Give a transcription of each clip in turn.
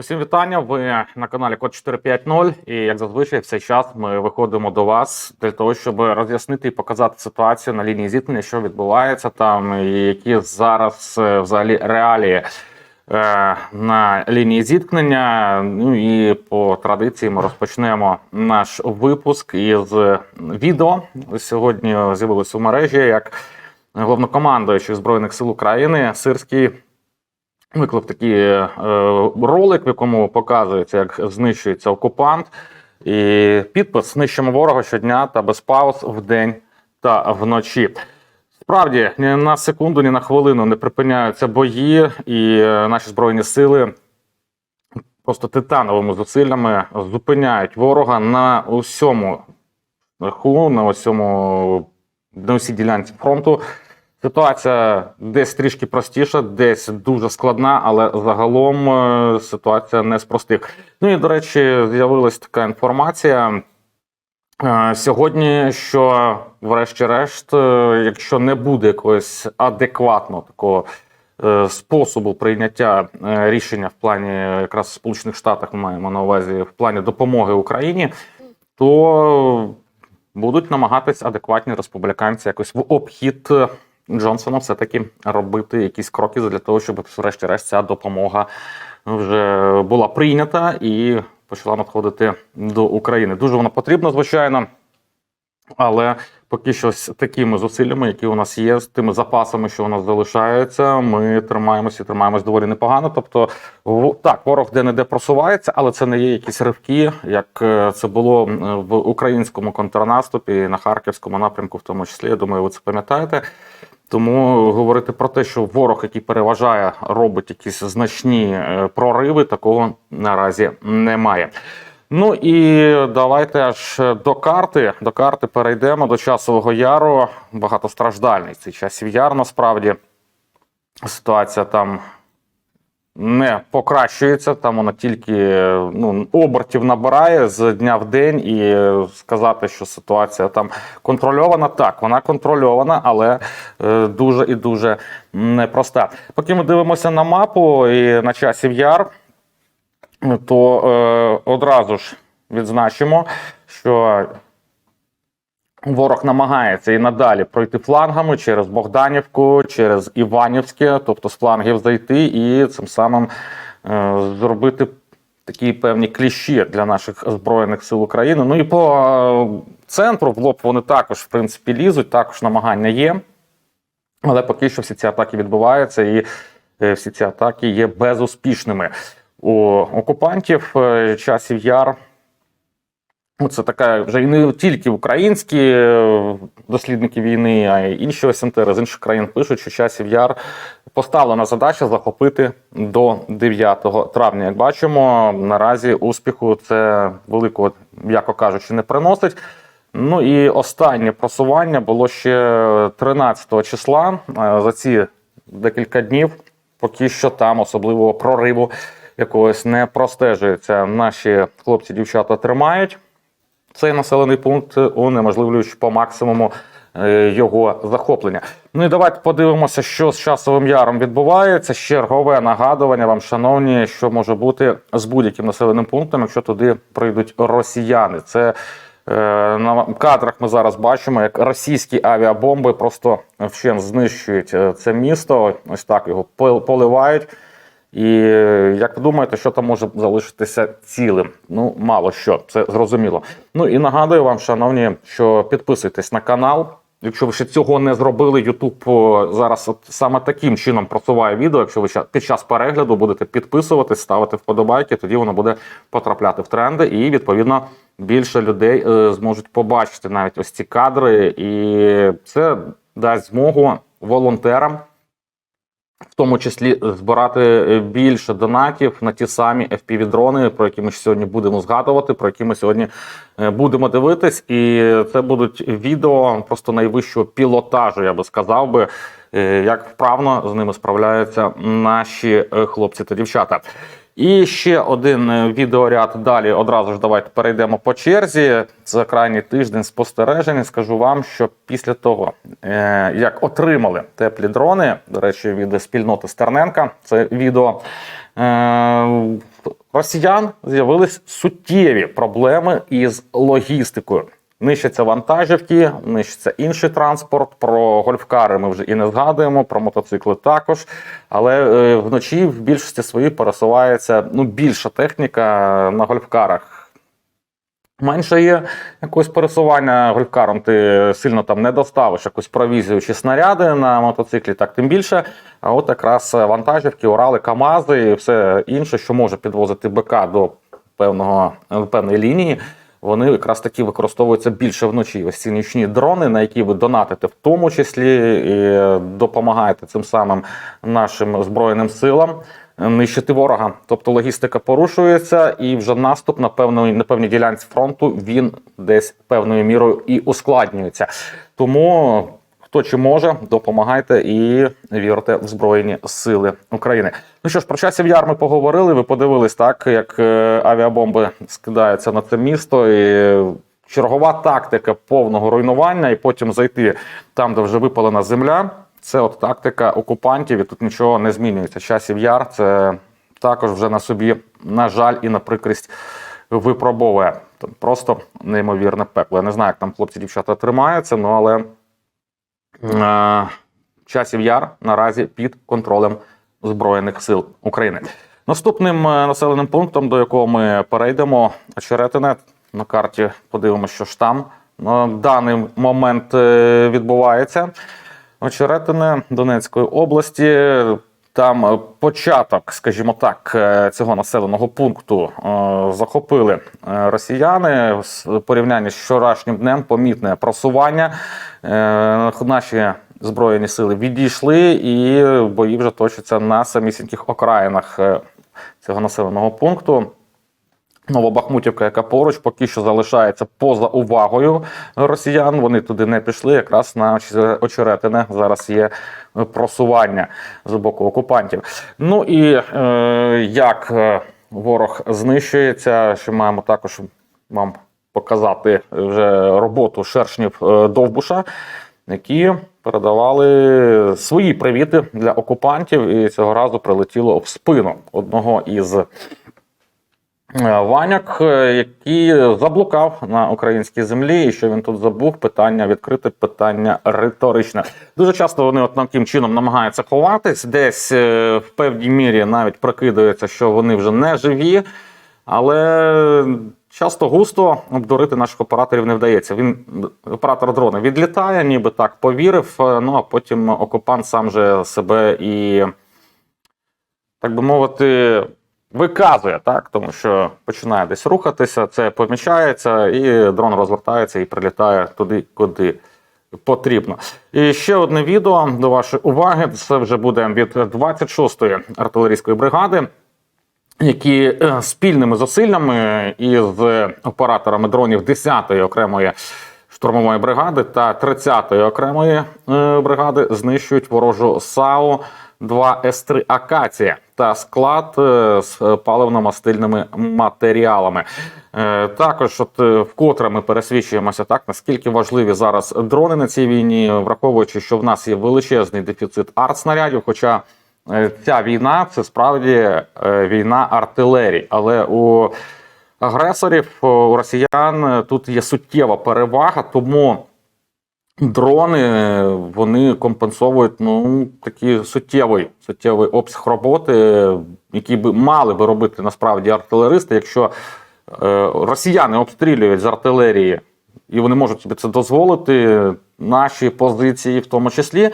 Усім вітання. Ви на каналі Код 450. І як зазвичай, в цей час ми виходимо до вас для того, щоб роз'яснити і показати ситуацію на лінії зіткнення, що відбувається там, і які зараз е, взагалі реалії е, на лінії зіткнення. Ну і по традиції ми розпочнемо наш випуск із відео. Сьогодні з'явилось у мережі як головнокомандуючий збройних сил України Сирський. Виклав такий е, ролик, в якому показується, як знищується окупант, і підпис знищимо ворога щодня та без пауз вдень та вночі. Справді, ні на секунду, ні на хвилину не припиняються бої, і е, наші збройні сили просто титановими зусиллями зупиняють ворога на усьому верху, на усьому на усій ділянці фронту. Ситуація десь трішки простіша, десь дуже складна, але загалом е, ситуація не з простих. Ну і до речі, з'явилась така інформація е, сьогодні, що, врешті-решт, е, якщо не буде якогось адекватного такого способу прийняття рішення в плані якраз в Сполучених Штатах, ми маємо на увазі в плані допомоги Україні, то будуть намагатись адекватні республіканці якось в обхід. Джонсона все-таки робити якісь кроки для того, щоб, врешті-решт, ця допомога вже була прийнята і почала надходити до України. Дуже вона потрібна, звичайно, але поки що з такими зусиллями, які у нас є, з тими запасами, що у нас залишаються, ми тримаємося і тримаємось доволі непогано. Тобто, так, ворог де-не-де просувається, але це не є якісь ривки, як е, це було в українському контрнаступі на харківському напрямку, в тому числі. Я думаю, ви це пам'ятаєте. Тому говорити про те, що ворог, який переважає, робить якісь значні е, прориви, такого наразі немає. Ну і давайте аж до карти. До карти перейдемо до часового яру. Багатостраждальний цей часів яр. Насправді ситуація там не покращується. Там вона тільки ну, обертів набирає з дня в день, і сказати, що ситуація там контрольована, так, вона контрольована, але е, дуже і дуже непроста. Поки ми дивимося на мапу і на часів яр, то е, одразу ж відзначимо, що Ворог намагається і надалі пройти флангами через Богданівку, через Іванівське, тобто з флангів зайти і цим самим е, зробити такі певні кліщі для наших збройних сил України. Ну і по е, центру в лоб вони також, в принципі, лізуть, також намагання є. Але поки що всі ці атаки відбуваються, і е, всі ці атаки є безуспішними. У окупантів е, часів яр Це така вже і не тільки українські е, дослідники війни, а й інші ОСНТР з інших країн пишуть, що часів яр поставлена задача захопити до 9 травня. Як бачимо, наразі успіху це великого, м'яко кажучи, не приносить. Ну і останнє просування було ще 13 числа. Е, За ці декілька днів поки що там особливого прориву якогось не простежується. Наші хлопці, дівчата тримають цей населений пункт, унеможливлюючи по максимуму е, його захоплення. Ну і давайте подивимося, що з часовим яром відбувається. Чергове нагадування вам, шановні, що може бути з будь-яким населеним пунктом, якщо туди прийдуть росіяни. Це е, на кадрах ми зараз бачимо, як російські авіабомби просто вщен знищують е, це місто. Ось так його поливають. І е, як ви думаєте, що там може залишитися цілим? Ну, мало що, це зрозуміло. Ну і нагадую вам, шановні, що підписуйтесь на канал. Якщо ви ще цього не зробили, YouTube зараз от саме таким чином просуває відео. Якщо ви під час перегляду будете підписуватись, ставити вподобайки, тоді воно буде потрапляти в тренди, і відповідно більше людей е, зможуть побачити навіть ось ці кадри, і це дасть змогу волонтерам в тому числі збирати е, більше донатів на ті самі FPV-дрони, про які ми сьогодні будемо згадувати, про які ми сьогодні е, будемо дивитись. І це будуть відео просто найвищого пілотажу, я би сказав би, е, як вправно з ними справляються наші е, хлопці та дівчата. І ще один е, відеоряд далі. Одразу ж давайте перейдемо по черзі. За крайній тиждень спостережень. Скажу вам, що після того, е, як отримали теплі дрони, до речі, від спільноти Стерненка, це відео. Е, росіян з'явились суттєві проблеми із логістикою. Нищаться вантажівки, нищиться інший транспорт. Про гольфкари ми вже і не згадуємо, про мотоцикли також. Але е, вночі в більшості своїй пересувається ну, більша техніка на гольфкарах. Менше є якогось пересування гольфкаром, ти сильно там не доставиш якусь провізію чи снаряди на мотоциклі, так тим більше. А от якраз вантажівки, Урали, Камази і все інше, що може підвозити БК до певного, певної лінії, вони якраз таки використовуються більше вночі. Ось ці нічні дрони, на які ви донатите в тому числі і допомагаєте цим самим нашим збройним силам нищити ворога. Тобто логістика порушується, і вже наступ на певної на певній ділянці фронту він десь певною мірою і ускладнюється. Тому. Хто чи може, допомагайте і вірте в Збройні Сили України. Ну що ж, про часів яр ми поговорили. Ви подивились так, як е, авіабомби скидаються на це місто, і чергова тактика повного руйнування, і потім зайти там, де вже випалена земля. Це от тактика окупантів, і тут нічого не змінюється. Часів яр це також вже на собі, на жаль, і на прикрість випробовує. Там просто неймовірне пекло. Я не знаю, як там хлопці, дівчата тримаються, ну але. Е, часів яр наразі під контролем Збройних сил України. Наступним е, населеним пунктом, до якого ми перейдемо, очеретине на карті. Подивимося, що ж там на даний момент е, відбувається. Очеретине Донецької області. Там початок, скажімо так, цього населеного пункту захопили росіяни в порівнянні з вчорашнім днем. Помітне просування. Наші збройні сили відійшли, і бої вже точаться на самісіньких окраїнах цього населеного пункту. Новобахмутівка, яка поруч поки що залишається поза увагою росіян. Вони туди не пішли. Якраз на очеретине зараз є просування з боку окупантів. Ну і е, як ворог знищується, що маємо також вам показати вже роботу шершнів Довбуша, які передавали свої привіти для окупантів, і цього разу прилетіло в спину одного із. Ваняк, який заблукав на українській землі, і що він тут забув, питання відкрите, питання риторичне. Дуже часто вони от таким чином намагаються ховатись, десь е, в певній мірі навіть прикидаються, що вони вже не живі, але часто густо обдурити наших операторів не вдається. Він оператор дрона відлітає, ніби так повірив. е, Ну а потім окупант сам же себе і, так би мовити. Виказує так, тому що починає десь рухатися, це помічається, і дрон розвертається і прилітає туди, куди потрібно. І ще одне відео до вашої уваги. Це вже буде від 26-ї артилерійської бригади, які е, спільними зусиллями із операторами дронів 10-ї окремої штурмової бригади та 30-ї окремої е, бригади знищують ворожу САУ. 2 С3 Акація та склад е, з паливно-мастильними матеріалами. Е, також, от е, вкотре ми пересвідчуємося так, наскільки важливі зараз дрони на цій війні, враховуючи, що в нас є величезний дефіцит артснарядів. Хоча ця війна це справді війна артилерії, але у агресорів у росіян тут є суттєва перевага, тому. Дрони вони компенсовують ну такий суттєвий суттєвий обсяг роботи, який би мали би робити насправді артилеристи. Якщо е, росіяни обстрілюють з артилерії і вони можуть собі це дозволити, наші позиції в тому числі,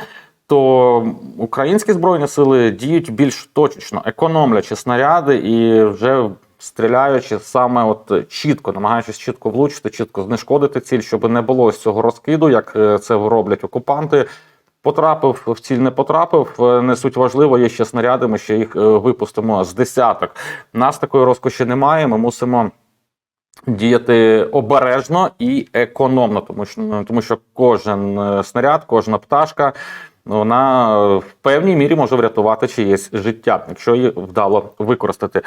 то українські збройні сили діють більш точечно, економлячи снаряди і вже стріляючи саме от чітко, намагаючись чітко влучити, чітко знешкодити ціль, щоб не було з цього розкиду, як е, це роблять окупанти. Потрапив в ціль, не потрапив. е, Не суть важливо, є ще снаряди. Ми ще їх е, випустимо з десяток. Нас такої розкоші немає. Ми мусимо. Діяти обережно і економно, тому що тому що кожен е, снаряд, кожна пташка, вона е, в певній мірі може врятувати чиєсь життя, якщо її вдало використати.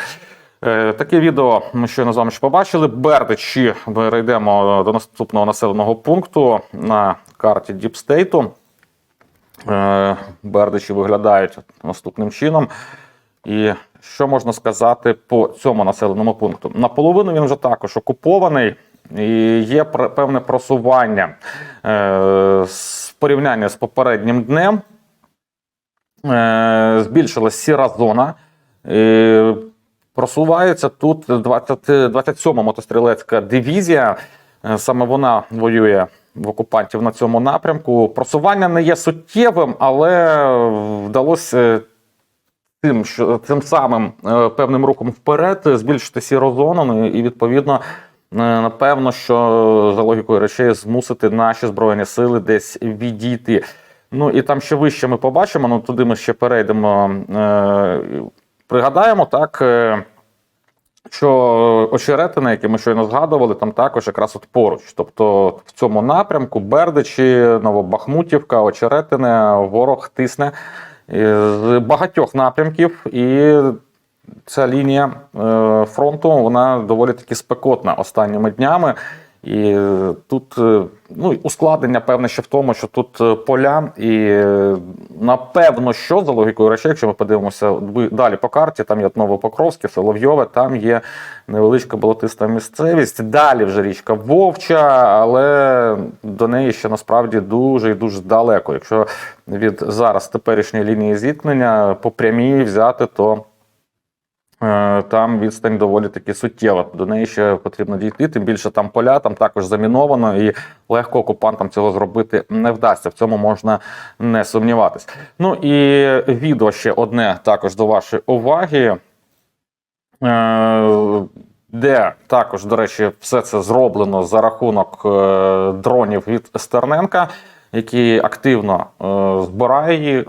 Е, Таке відео ми щойно з вами ще побачили. Бердичі перейдемо до наступного населеного пункту на карті Діпстейту. Бердичі виглядають наступним чином. І що можна сказати по цьому населеному пункту? Наполовину він вже також окупований. І є певне просування е, з порівняння з попереднім днем. Е, збільшилась сіра зона. Е, просувається тут 20, 27-ма мотострілецька дивізія. Е, Саме вона воює в окупантів на цьому напрямку. Просування не є суттєвим, але вдалося тим, що цим самим е, певним рухом вперед збільшити сіру зону, ну, і відповідно. е, Напевно, що за логікою речей змусити наші збройні сили десь відійти. Ну і там ще вище ми побачимо, ну туди ми ще перейдемо. Е, пригадаємо так, е, що очеретини, які ми щойно згадували, там також якраз от поруч. Тобто в цьому напрямку Бердичі, Новобахмутівка, Очеретине, ворог тисне е, з багатьох напрямків, і ця лінія е, фронту вона доволі таки спекотна останніми днями. І е, тут е, ну, ускладнення певне ще в тому, що тут е, поля, і напевно, що за логікою речей, якщо ми подивимося далі по карті, там є Новопокровське, Соловйове, там є невеличка болотиста місцевість. Далі вже річка Вовча, але до неї ще насправді дуже і дуже далеко. Якщо від зараз теперішньої лінії зіткнення по прямій взяти, то Там відстань доволі таки суттєва. До неї ще потрібно дійти. Тим більше там поля, там також заміновано, і легко окупантам цього зробити не вдасться. В цьому можна не сумніватись. Ну і відео ще одне також до вашої уваги. Е, Де також, до речі, все це зроблено за рахунок е, дронів від Стерненка, який активно е, збирає е,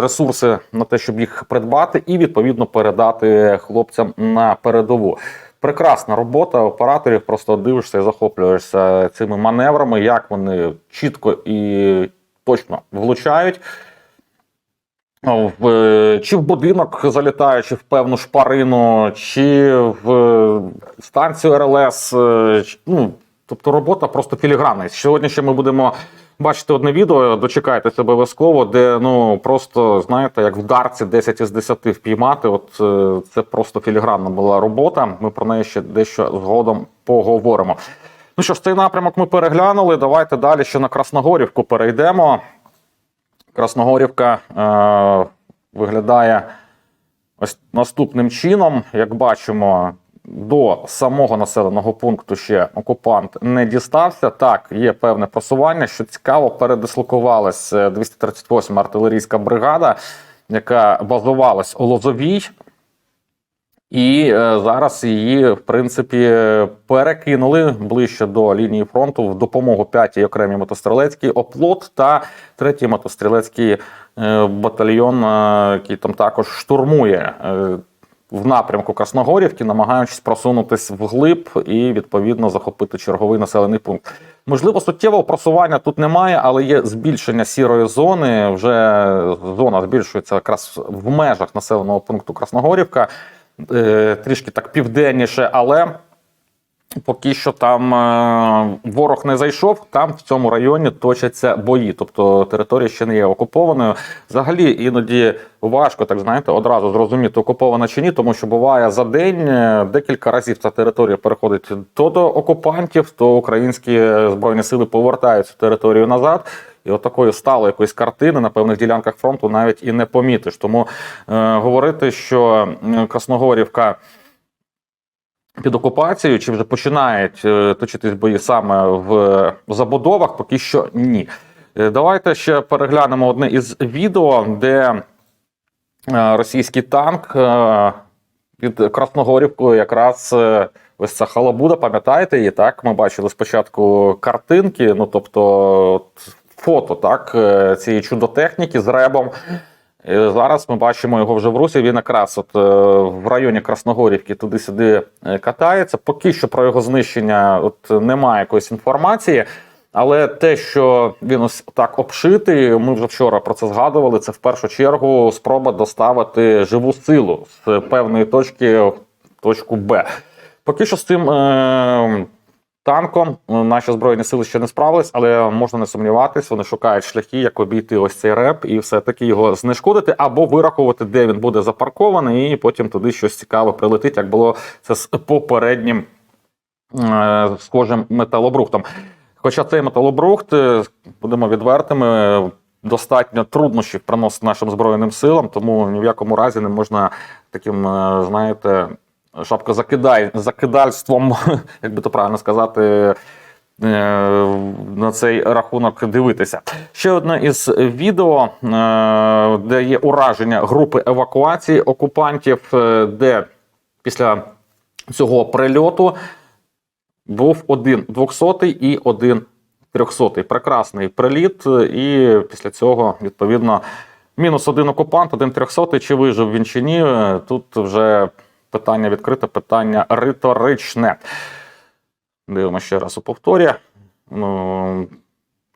ресурси на те, щоб їх придбати, і відповідно передати хлопцям на передову. Прекрасна робота операторів. Просто дивишся і захоплюєшся цими маневрами, як вони чітко і точно влучають. Е, чи в будинок залітаючи в певну шпарину, чи в станцію РЛС. чи- Ну, тобто робота просто філігранна. Сьогодні ще ми будемо бачити одне відео, дочекайтеся обов'язково, де ну просто знаєте, як в дарці 10 із 10 впіймати. От е, це просто філігранна була робота. Ми про неї ще дещо згодом поговоримо. Ну що ж, цей напрямок ми переглянули. Давайте далі ще на Красногорівку перейдемо. Красногорівка е, виглядає ось наступним чином. Як бачимо, до самого населеного пункту ще окупант не дістався. Так, є певне просування. Що цікаво, передислокувалась 238 артилерійська бригада, яка базувалась у Лозовій. І е, зараз її, в принципі, перекинули ближче до лінії фронту в допомогу 5-й окремій мотострілецькій оплот та 3-й мотострілецький е, батальйон, е, який там також штурмує е, в напрямку Красногорівки, намагаючись просунутись вглиб і відповідно захопити черговий населений пункт. Можливо, суттєвого просування тут немає, але є збільшення сірої зони. Вже зона збільшується якраз в межах населеного пункту Красногорівка е, трішки так південніше, але поки що там е, ворог не зайшов. Там в цьому районі точаться бої. Тобто територія ще не є окупованою. Взагалі іноді важко, так знаєте, одразу зрозуміти, окупована чи ні, тому що буває за день е, декілька разів ця територія переходить то до окупантів, то українські збройні сили повертають цю територію назад. І от такої сталої якоїсь картини на певних ділянках фронту навіть і не помітиш. Тому е, говорити, що Красногорівка під окупацією, чи вже починають е, точитись бої саме в забудовах, поки що ні. Е, Давайте ще переглянемо одне із відео, де е, російський танк під Красногорівкою якраз. Ось ця халабуда, пам'ятаєте її? Так, ми бачили спочатку картинки, ну тобто от, фото так, цієї чудотехніки з ребом. І зараз ми бачимо його вже в Русі. Він якраз от е, в районі Красногорівки туди-сюди е, катається. Поки що про його знищення от немає якоїсь інформації. Але те, що він ось так обшитий, ми вже вчора про це згадували. Це в першу чергу спроба доставити живу силу з певної точки в точку Б. Поки що з цим е, танком. Наші збройні сили ще не справились, але можна не сумніватись, вони шукають шляхи, як обійти ось цей реп і все-таки його знешкодити або вирахувати, де він буде запаркований, і потім туди щось цікаве прилетить, як було це з попереднім е, схожим металобрухтом. Хоча цей металобрухт, е, будемо відвертими, достатньо труднощів приносить нашим збройним силам, тому ні в якому разі не можна таким, е, знаєте, шапкозакидай, закидальством, як би то правильно сказати, е, на цей рахунок дивитися. Ще одне із відео, е, де є ураження групи евакуації окупантів, е, де після цього прильоту був один 200 і один 300. Прекрасний приліт, і після цього, відповідно, мінус один окупант, один 300. Чи вижив він чи ні? Тут вже питання відкрите, питання риторичне. Дивимося ще раз у повторі. Ну,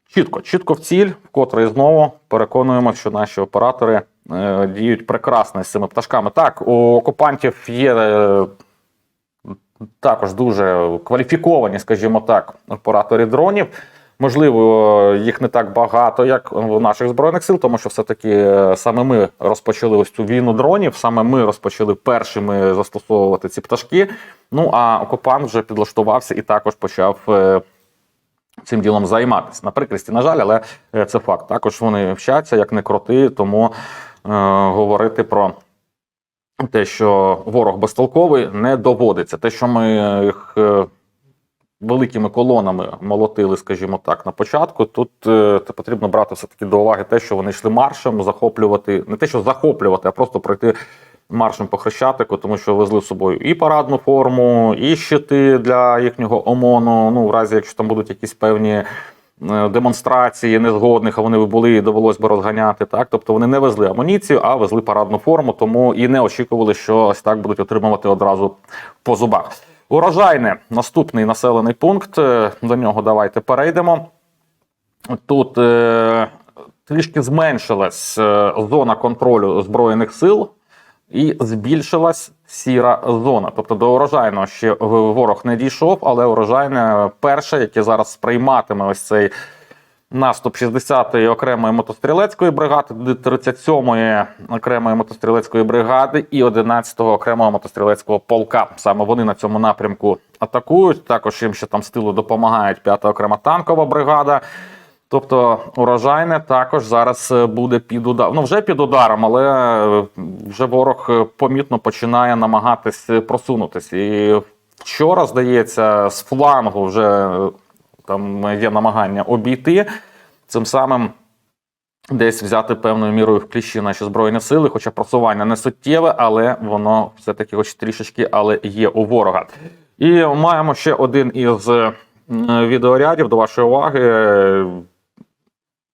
чітко, чітко в ціль, вкотре і знову переконуємо, що наші оператори е, діють прекрасно з цими пташками. Так, у окупантів є. Е, також дуже кваліфіковані, скажімо так, оператори дронів. Можливо, їх не так багато, як у наших збройних сил, тому що все-таки е, саме ми розпочали ось цю війну дронів, саме ми розпочали першими застосовувати ці пташки. Ну а окупант вже підлаштувався і також почав е, цим ділом займатися. На прикрісті, на жаль, але е, це факт. Також вони вчаться, як не крути, тому е, говорити про те, що ворог безтолковий, не доводиться. Те, що ми їх великими колонами молотили, скажімо так, на початку, тут е, потрібно брати все-таки до уваги те, що вони йшли маршем, захоплювати, не те, що захоплювати, а просто пройти. Маршем по хрещатику, тому що везли з собою і парадну форму, і щити для їхнього ОМОНу. Ну, в разі, якщо там будуть якісь певні е, демонстрації незгодних, а вони би були і довелось би розганяти. Так, тобто вони не везли амуніцію, а везли парадну форму, тому і не очікували, що ось так будуть отримувати одразу по зубах. Урожайне наступний населений пункт. е, До нього давайте перейдемо. Тут е, трішки зменшилась е, зона контролю збройних сил. І збільшилась сіра зона. Тобто до урожайного ще ворог не дійшов, але урожайне перше, яке зараз сприйматиме ось цей наступ 60-ї окремої мотострілецької бригади, 37-ї окремої мотострілецької бригади і 11-го окремого мотострілецького полка. Саме вони на цьому напрямку атакують. Також їм ще там з тилу допомагають 5-та окрема танкова бригада. Тобто урожайне також зараз е, буде під ударом. Ну вже під ударом, але е, вже ворог е, помітно починає намагатись просунутись. І вчора, здається, з флангу вже там є намагання обійти. Цим самим десь взяти певною мірою в кліщі наші збройні сили, хоча просування не суттєве, але воно все-таки хоч трішечки, але є у ворога. І маємо ще один із е, відеорядів до вашої уваги.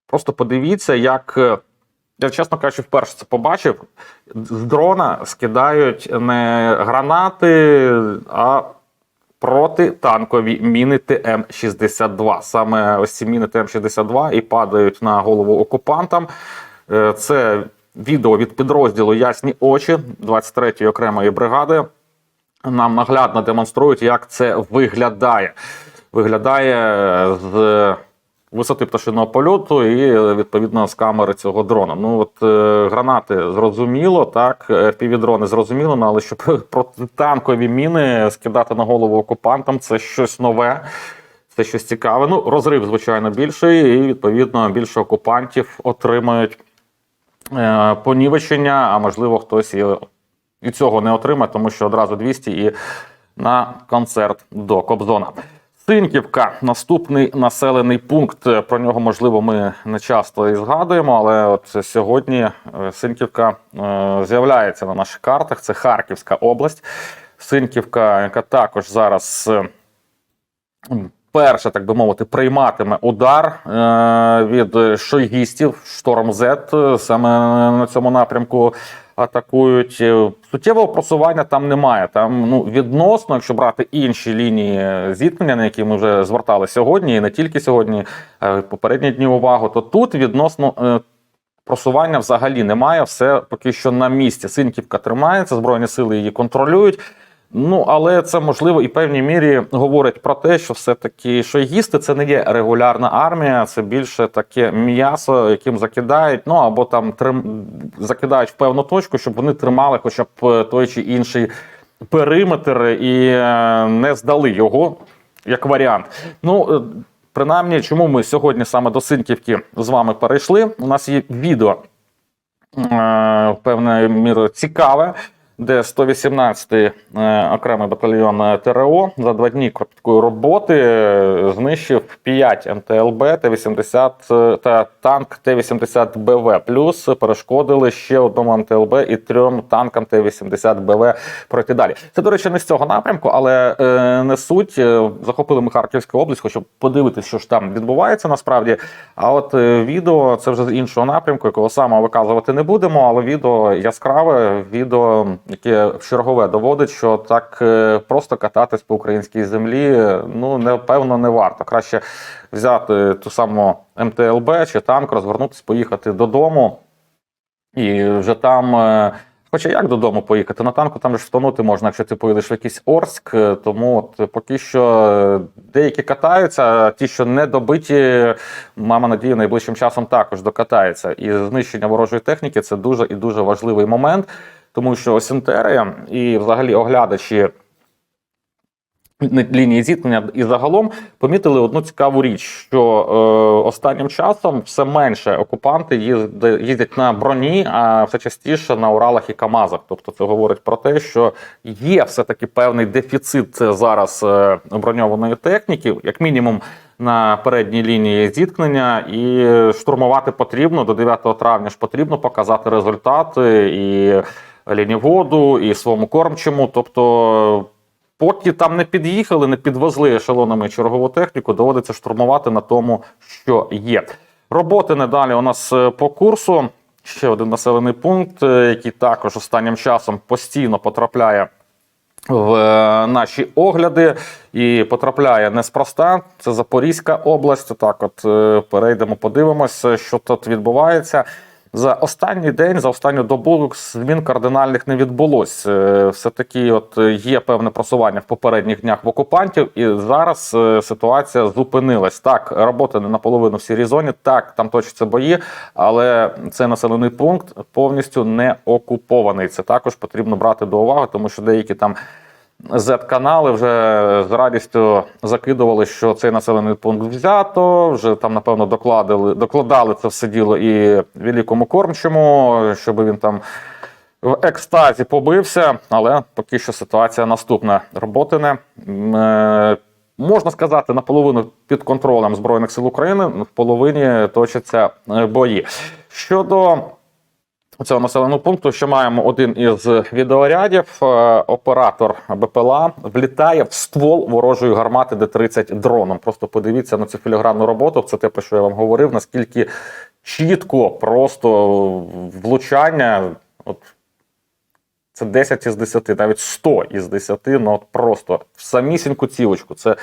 Просто подивіться, як. е, Я, чесно кажучи, вперше це побачив. З дрона скидають не гранати, а протитанкові міни ТМ-62. Саме ось ці міни ТМ-62 і падають на голову окупантам. Е, Це відео від підрозділу Ясні очі 23-ї окремої бригади. Нам наглядно демонструють, як це виглядає. Виглядає з висоти пташиного польоту і відповідно з камери цього дрона. Ну от е, гранати зрозуміло, так півдрони зрозуміло, ну, але щоб протитанкові міни скидати на голову окупантам, це щось нове. Це щось цікаве. Ну, розрив, звичайно, більший, і відповідно більше окупантів отримають е, понівечення, а можливо, хтось і, і цього не отримає, тому що одразу 200 і на концерт до Кобзона. Синківка наступний населений пункт. Про нього, можливо, ми не часто і згадуємо, але от сьогодні е, Синківка е, з'являється на наших картах. Це Харківська область. Синківка, яка також зараз е, перша, так би мовити, прийматиме удар е, від шойгістів Шторм Z саме на цьому напрямку. Атакують Е, суттєвого просування там немає. Там ну відносно, якщо брати інші лінії зіткнення, на які ми вже звертали сьогодні, і не тільки сьогодні, а й попередні дні увагу, то тут відносно е, просування взагалі немає. Все поки що на місці. Синківка тримається, збройні сили її контролюють. Ну, але це можливо і в певній мірі говорить про те, що все-таки що їсти це не є регулярна армія, це більше таке м'ясо, яким закидають, ну або там трим... закидають в певну точку, щоб вони тримали хоча б е, той чи інший периметр і е, не здали його як варіант. Ну, е, принаймні, чому ми сьогодні саме до Синківки з вами перейшли? У нас є відео певною мірою цікаве, де 118-й е, окремий батальйон е, ТРО за два дні кропіткої роботи е, знищив 5 МТЛБ Т-80 та танк Т-80 БВ. Плюс перешкодили ще одному МТЛБ і трьом танкам Т-80 БВ пройти далі. Це, до речі, не з цього напрямку, але е, не суть. Захопили ми Харківську область, хочу подивитися, що ж там відбувається насправді. А от е, відео це вже з іншого напрямку, якого саме виказувати не будемо. Але відео яскраве, відео, яке чергове доводить, що так е, просто кататись по українській землі, е, ну напевно не варто. Краще взяти ту саму МТЛБ чи танк, розвернутися, поїхати додому. І вже там. е, Хоча як додому поїхати? На танку там ж втонути можна, якщо ти поїдеш в якийсь Орськ. Тому от поки що деякі катаються, а ті, що не добиті, мама надію, найближчим часом також докатаються. І знищення ворожої техніки це дуже і дуже важливий момент, тому що осінтери і взагалі оглядачі лінії зіткнення і загалом помітили одну цікаву річ, що е, останнім часом все менше окупанти їздять на броні, а все частіше на Уралах і Камазах. Тобто це говорить про те, що є все таки певний дефіцит зараз е, броньованої техніки, як мінімум. На передній лінії зіткнення і штурмувати потрібно до 9 травня ж потрібно показати результати і лініводу, і своєму кормчому. Тобто Поки там не під'їхали, не підвезли ешелонами чергову техніку, доводиться штурмувати на тому, що є. Роботи недалі у нас е, по курсу. Ще один населений пункт, е, який також останнім часом постійно потрапляє в е, наші огляди і потрапляє неспроста. Це Запорізька область. Так, от перейдемо, подивимося, що тут відбувається. За останній день, за останню добу змін кардинальних не відбулось. Е, Все-таки от е, є певне просування в попередніх днях в окупантів, і зараз е, ситуація зупинилась. Так, роботи не наполовину в сірій зоні, так, там точаться бої, але цей населений пункт повністю не окупований. Це також потрібно брати до уваги, тому що деякі там. Z-канали вже з радістю закидували, що цей населений пункт взято. Вже там, напевно, докладали, докладали це все діло і великому кормчому, щоб він там в екстазі побився. Але поки що ситуація наступна. Роботине м, е, можна сказати, наполовину під контролем Збройних сил України, в половині точаться е, бої. Щодо цього населеного пункту, що маємо один із відеорядів. Е, Оператор БПЛА влітає в ствол ворожої гармати Д-30 дроном. Просто подивіться на цю філігранну роботу. Це те, про що я вам говорив. Наскільки чітко, просто влучання. От це 10 із 10, навіть 100 із 10, ну от просто в самісіньку цілочку. Це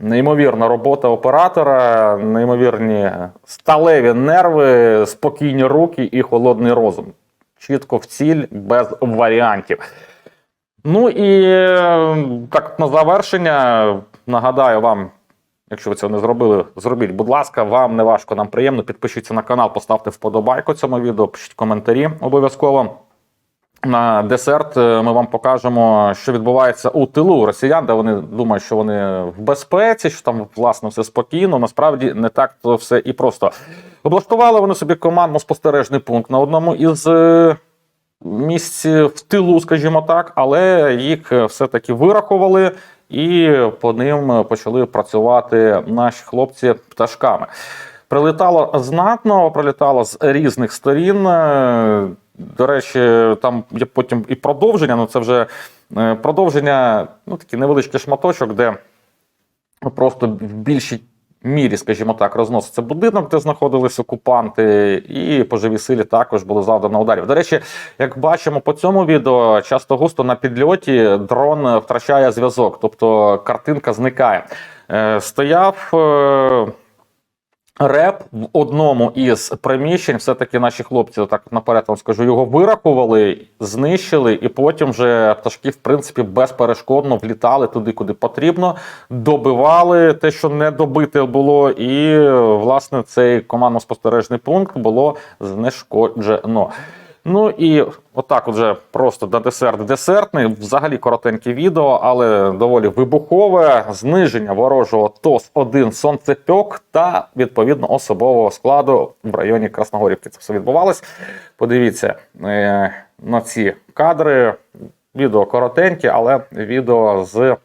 неймовірна робота оператора, неймовірні сталеві нерви, спокійні руки і холодний розум. Чітко в ціль, без варіантів. Ну і так на завершення нагадаю вам. Якщо ви цього не зробили, зробіть, будь ласка, вам не важко, нам приємно. Підпишіться на канал, поставте вподобайку цьому відео, пишіть коментарі обов'язково. На десерт е, ми вам покажемо, що відбувається у тилу росіян, де вони думають, що вони в безпеці, що там власне все спокійно. Насправді не так то все і просто. Облаштували вони собі командно-спостережний пункт на одному із е, місць в тилу, скажімо так, але їх е, все-таки вирахували. І по ним почали працювати наші хлопці пташками. Прилітало знатно, прилітало з різних сторін. Е, До речі, там є потім і продовження. Ну це вже е, продовження, ну такий невеличкий шматочок, де просто в більшій мірі, скажімо так, розноситься будинок, де знаходились окупанти, і по живій силі також було завдано ударів. До речі, як бачимо по цьому відео, часто густо на підльоті дрон втрачає зв'язок, тобто картинка зникає. Е, Стояв. Реп в одному із приміщень, все-таки наші хлопці, так наперед вам скажу, його вирахували, знищили, і потім вже пташки, в принципі, безперешкодно влітали туди, куди потрібно, добивали те, що не добите було, і власне цей командно-спостережний пункт було знешкоджено. Ну і отак, от вже просто на десерт десертний, взагалі коротеньке відео, але доволі вибухове. Зниження ворожого ТОС-1 сонцепьок та відповідно особового складу в районі Красногорівки. Це все відбувалось. Подивіться е, на ці кадри. Відео коротеньке, але відео з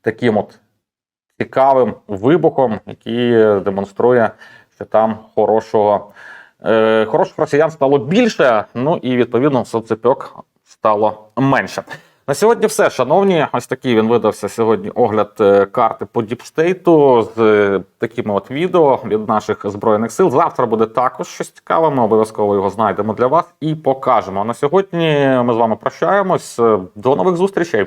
таким от цікавим вибухом, який демонструє, що там хорошого. Е, хороших росіян стало більше, ну і відповідно соцепьок стало менше. На сьогодні все, шановні. Ось такий він видався сьогодні огляд е, карти по діпстейту з е, такими от відео від наших збройних сил. Завтра буде також щось цікаве. Ми обов'язково його знайдемо для вас і покажемо. А на сьогодні ми з вами прощаємось. До нових зустрічей.